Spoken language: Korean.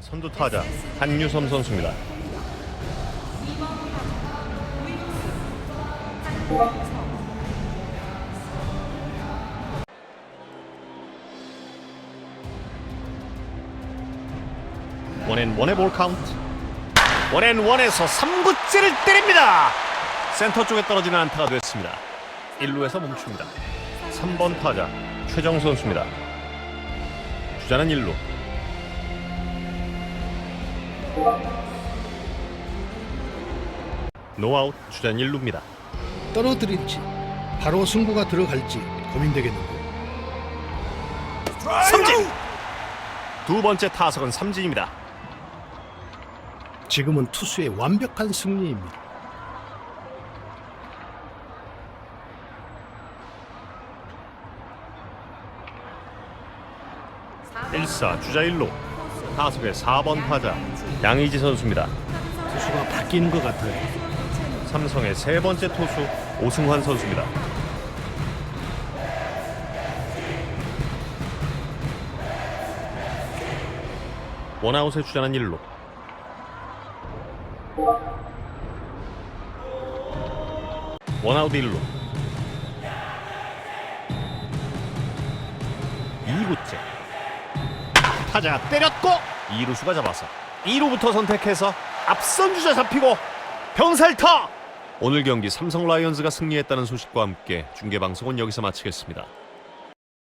선두 타자 한유섬 선수입니다. 원앤 원의 볼 카운트. 원앤 원에서 3구째를 때립니다. 센터 쪽에 떨어지는 안타가 됐습니다. 1루에서 멈춥니다. 3번 타자 최정 선수입니다. 주자는 1루. 노아웃 주자는 1루입니다. 떨어뜨릴지 바로 승부가 들어갈지 고민되겠는데 삼진! 두 번째 타석은 삼진입니다. 지금은 투수의 완벽한 승리입니다. 일사 주자 1루. 타석의 4번 타자 양의지 선수입니다. 투수가 바뀌는 것 같아요. 삼성의 세 번째 투수 오승환 선수입니다. 원아웃의 주자는 1루. 원아웃 1루. 2구째. 타자 때렸고 2루수가 잡아서 2루부터 선택해서 앞선 주자 잡히고 병살타 오늘 경기 삼성 라이온즈가 승리했다는 소식과 함께 중계 방송은 여기서 마치겠습니다.